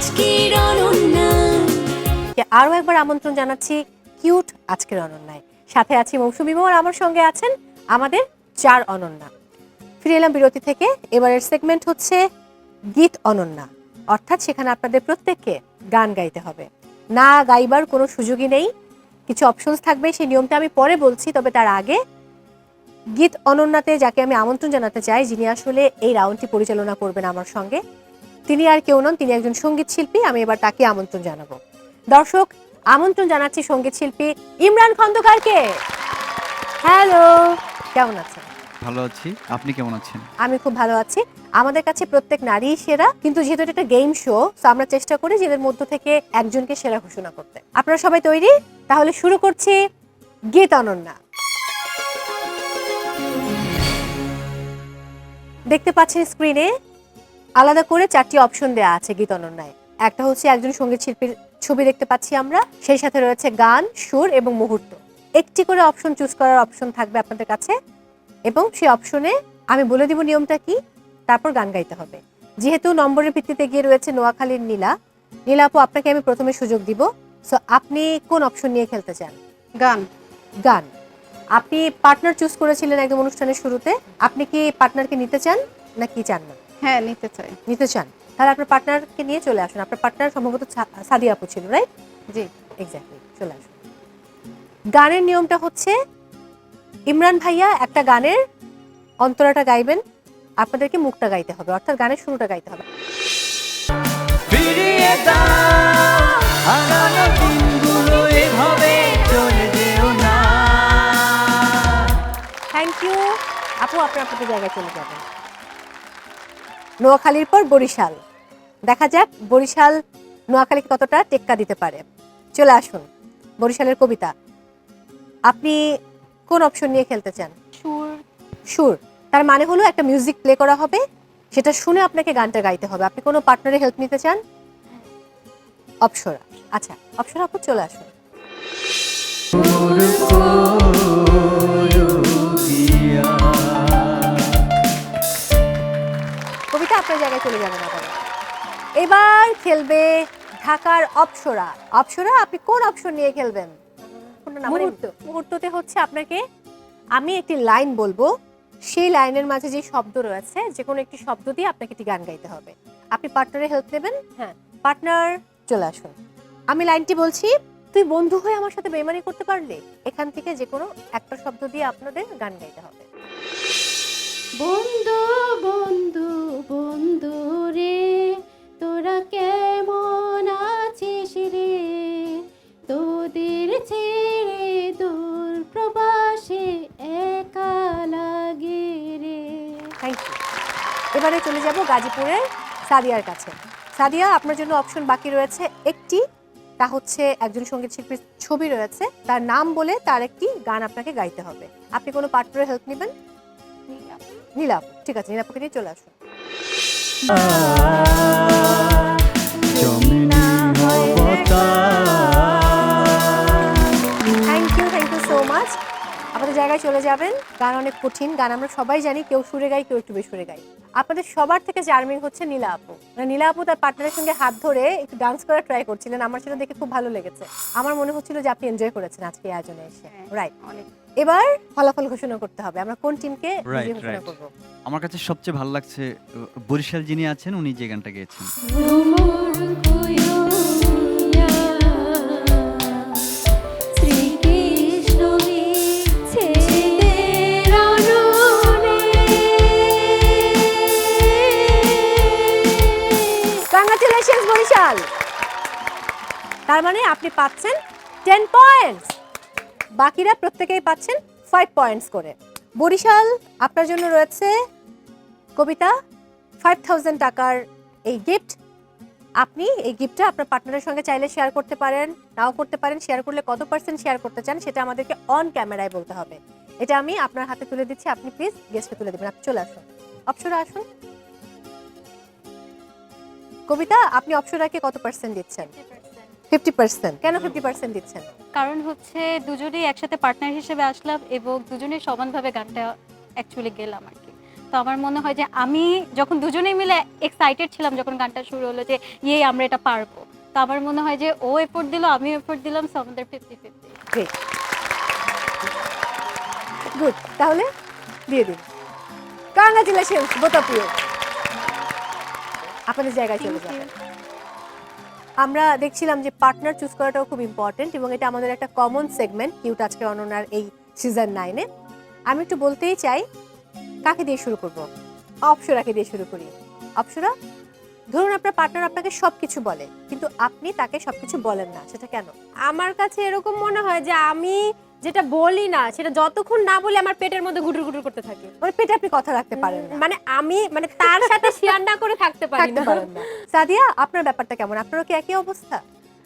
অনন্যা আরও একবার আমন্ত্রণ জানাচ্ছি কিউট আজকের অনন্যায়। সাথে আছি মৌসুমী মোহর আমার সঙ্গে আছেন আমাদের চার অনন্যা। ফিরে এলাম বিরতি থেকে, এবারের সেগমেন্ট হচ্ছে গীত অনন্যা। অর্থাৎ সেখানে আপনাদের প্রত্যেককে গান গাইতে হবে। না গাইবার কোনো সুযোগই নেই। কিছু অপশনস থাকবে, সেই নিয়মটা আমি পরে বলছি, তবে তার আগে গীত অনন্যাতে যাকে আমি আমন্ত্রণ জানাতে চাই, যিনি আসলে এই রাউন্ডটি পরিচালনা করবেন আমার সঙ্গে তিনি আর কেউ নন তিনি একজন সংগীত শিল্পী আমি এবার তাকে আমন্ত্রণ জানাব। দর্শক আমন্ত্রণ জানাচ্ছি সংগীত শিল্পী ইমরান খন্দকারকে। হ্যালো কেমন আছেন? ভালো আছি। আপনি কেমন আছেন? আমি খুব ভালো আছি। আমাদের কাছে প্রত্যেক নারী সেরা কিন্তু যেহেতু এটা একটা গেম শো তো আমরা চেষ্টা করি যে এদের মধ্য থেকে একজনকে সেরা ঘোষণা করতে। আপনারা সবাই তৈরি? তাহলে শুরু করছি গীত অনন্যা দেখতে পাচ্ছেন স্ক্রিনে আলাদা করে চারটি অপশন দেওয়া আছে গীত অনন্যায় একটা হচ্ছে একজন সংগীত শিল্পীর ছবি দেখতে পাচ্ছি আমরা সেই সাথে রয়েছে গান সুর এবং মুহূর্ত। একটি করে অপশন চুজ করার অপশন থাকবে আপনাদের কাছে এবং সেই অপশনে আমি বলে দিব নিয়মটা কি তারপর গান গাইতে হবে। যেহেতু নম্বরের ভিত্তিতে গিয়ে রয়েছে নোয়াখালীর নীলা নীলা আপু আপনাকে আমি প্রথমে সুযোগ দিব। সো আপনি কোন অপশন নিয়ে খেলতে চান? গান। গান। আপনি পার্টনার চুজ করেছিলেন একদম অনুষ্ঠানের শুরুতে আপনি কি পার্টনারকে নিতে চান নাকি চান না? হ্যাঁ নিতে চাই। নিতে চান? তাহলে আপনার পার্টনারকে নিয়ে চলে আসুন। আপনার পার্টনার সম্ভবত সাদিয়া আপু ছিল রাইট জি। এক্স্যাক্টলি চলে আসুন। গানের নিয়মটা হচ্ছে ইমরান ভাইয়া একটা গানের অন্তরাটা গাইবেন আপনাদেরকে মুখটা গাইতে হবে অর্থাৎ গানের শুরুটা গাইতে হবে। ফিরিয়ে দাও হারানো দিনগুলো এভাবে চলে যেও না। থ্যাংক ইউ আপু আপনি আপনাদের জায়গায় চলে যাবেন। নোয়াখালীর পর বরিশাল। দেখা যাক বরিশাল নোয়াখালীকে কতটা টেক্কা দিতে পারে। চলে আসুন বরিশালের কবিতা। আপনি কোন অপশন নিয়ে খেলতে চান? সুর। সুর। তার মানে হলো একটা মিউজিক প্লে করা হবে সেটা শুনে আপনাকে গানটা গাইতে হবে। আপনি কোনো পার্টনারের হেল্প নিতে চান? অপসরা। আচ্ছা অপসরা আপু চলে আসুন। আপনার জায়গায় চলে যাবেন আবার এবার খেলবে ঢাকার অপসরা। অপসরা আপনি কোন অপশন নিয়ে খেলবেন? না? মুহূর্ত। মুহূর্ততে হচ্ছে আপনাকে আমি একটি লাইন বলব। সেই লাইনের মাঝে যে শব্দ রয়েছে যে কোনো একটি শব্দ দিয়ে আপনাকে একটি গান গাইতে হবে। আপনি পার্টনারের হেল্প নেবেন? হ্যাঁ। পার্টনার চলে আসুন। আমি লাইনটি বলছি তুই বন্ধু হয়ে আমার সাথে বেমানি করতে পারলে? এখান থেকে যে কোনো একটা শব্দ দিয়ে আপনাদের গান গাইতে হবে। বন্ধু থ্যাংক ইউ এবারে চলে যাব গাজীপুরের সাদিয়ার কাছে। সাদিয়া, আপনার জন্য অপশন বাকি রয়েছে একটি। তা হচ্ছে একজন সংগীত শিল্পীর ছবি রয়েছে। তার নাম বলে তার একটি গান আপনাকে গাইতে হবে। আপনি কোনো পার্টনারের হেল্প নেবেন? নীলাপ ঠিক আছে, নীলাপকে নিয়ে চলে আসুন। জায়গায় চলে যাবেন। গান অনেক কঠিন গান আমরা সবাই জানি কেউ সুরে গাই কেউ একটু বেসুরে গাই আপনাদের সবার থেকে চার্মিং হচ্ছে নীলা আপু। মানে নীলা আপু তার পার্টনারের সঙ্গে হাত ধরে একটু ডান্স করার ট্রাই করছিলেন। আমার সেটা দেখে খুব ভালো লেগেছে। আমার মনে হচ্ছিল যে আপনি এনজয় করেছেন আজকে এই আয়োজনে এসে। হ্যাঁ। রাইট এবার ফলাফল ঘোষণা করতে হবে। আমরা কোন টিমকে ঘোষণা করব? আমার কাছে সবচেয়ে ভালো লাগছে বরিশাল যিনি আছেন উনি যে গানটা গেয়েছেন। তার মানে আপনি পাচ্ছেন টেন পয়েন্টস বাকিরা প্রত্যেকেই পাচ্ছেন ফাইভ পয়েন্টস করে। বরিশাল, আপনার জন্য রয়েছে, কবিতা ফাইভ থাউজেন্ড টাকার এই গিফট আপনি এই গিফটটা আপনার পার্টনারের সঙ্গে চাইলে শেয়ার করতে পারেন, নাও করতে পারেন। শেয়ার করলে কত পার্সেন্ট শেয়ার করতে চান সেটা আমাদেরকে অন ক্যামেরায় বলতে হবে। এটা আমি আপনার হাতে তুলে দিচ্ছি, আপনি প্লিজ গেস্টকে তুলে দেবেন। আপনি চলে আসুন। অপসরা আসুন। কবিতা, আপনি অপসরাকে কত পার্সেন্ট দিচ্ছেন? Fifty percent. কেন ফিফটি পার্সেন্ট দিচ্ছেন? কারণ হচ্ছে দুজনেই একসাথে পার্টনার হিসেবে আসলাম এবং দুজনেই সমানভাবে গানটা অ্যাকচুয়ালি গেলাম আর কি। তো আমার মনে হয় যে আমি যখন দুজনেই মিলে এক্সাইটেড ছিলাম যখন গানটা শুরু হলো যে ইয়ে আমরা এটা পারব। তো আমার মনে হয় যে ও এফোর্ট দিল আমি এফোর্ট দিলাম সো আমাদের ফিফটি ফিফটি গুড তাহলে দিয়ে দিন। বোথ অফ ইউ আপনাদের জায়গায় চলে যাবেন। আমরা দেখছিলাম যে পার্টনার চুজ করাটাও খুব ইম্পর্টেন্ট এবং এটা আমাদের একটা কমন সেগমেন্ট কিউট আজকে অননার এই সিজন নাইনে আমি একটু বলতেই চাই, কাকে দিয়ে শুরু করব? অপসরাকে দিয়ে শুরু করি। অপসরা, ধরুন আপনার পার্টনার আপনাকে সব কিছু বলে, কিন্তু আপনি তাকে সব কিছু বলেন না, সেটা কেন? আমার কাছে এরকম মনে হয় যে আমি যেটা বলি না সেটা যতক্ষণ না বলি আমার পেটের মধ্যে গুটুর গুটুর করতে থাকে। মানে পেটে আপনি কথা রাখতে পারেন না। মানে আমি মানে তার সাথে শেয়ার না করে থাকতে পারি থাকতে না। পারেন না। সাদিয়া আপনার ব্যাপারটা কেমন? আপনারও কি একই অবস্থা?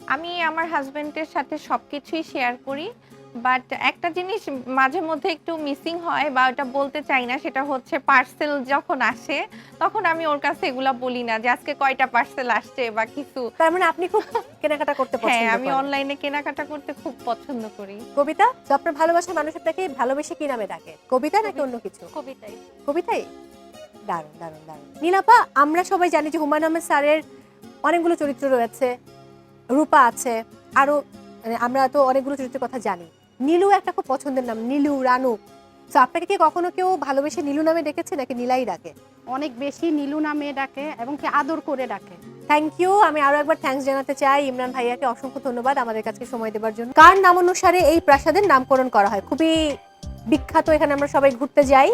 আমি আমার হাজবেন্ডের সাথে সবকিছুই শেয়ার করি। বাট একটা জিনিস মাঝে মধ্যে একটু মিসিং হয় বা ওটা বলতে চাই না সেটা হচ্ছে পার্সেল যখন আসে তখন আমি ওর কাছে এগুলা বলি না যে আজকে কয়টা পার্সেল আসছে বা কিছু। তার মানে আপনি খুব কেনাকাটা করতে পছন্দ হ্যাঁ আমি অনলাইনে কেনাকাটা করতে খুব পছন্দ করি। কবিতা তো আপনার ভালোবাসার মানুষ আপনাকে ভালোবেসে কি নামে ডাকে? কবিতা নাকি অন্য কিছু? কবিতাই। কবিতাই? দারুণ দারুণ দারুণ। নীলাপা আমরা সবাই জানি যে হুমায়ুন আহমেদ স্যারের অনেকগুলো চরিত্র রয়েছে রূপা আছে আরও মানে আমরা তো অনেকগুলো চরিত্রের কথা জানি। নীলু একটা খুব পছন্দের নাম নীলু রানু। তো আপনাকে কি কখনো কেউ ভালোবেসে নীলু নামে ডেকেছে নাকি নীলাই ডাকে? অনেক বেশি নীলু নামে ডাকে এবং কি আদর করে ডাকে। থ্যাংক ইউ আমি আরও একবার থ্যাংকস জানাতে চাই। ইমরান ভাইয়াকে অসংখ্য ধন্যবাদ আমাদের কাছে সময় দেবার জন্য। কার নাম অনুসারে এই প্রাসাদের নামকরণ করা হয়? খুবই বিখ্যাত এখানে আমরা সবাই ঘুরতে যাই।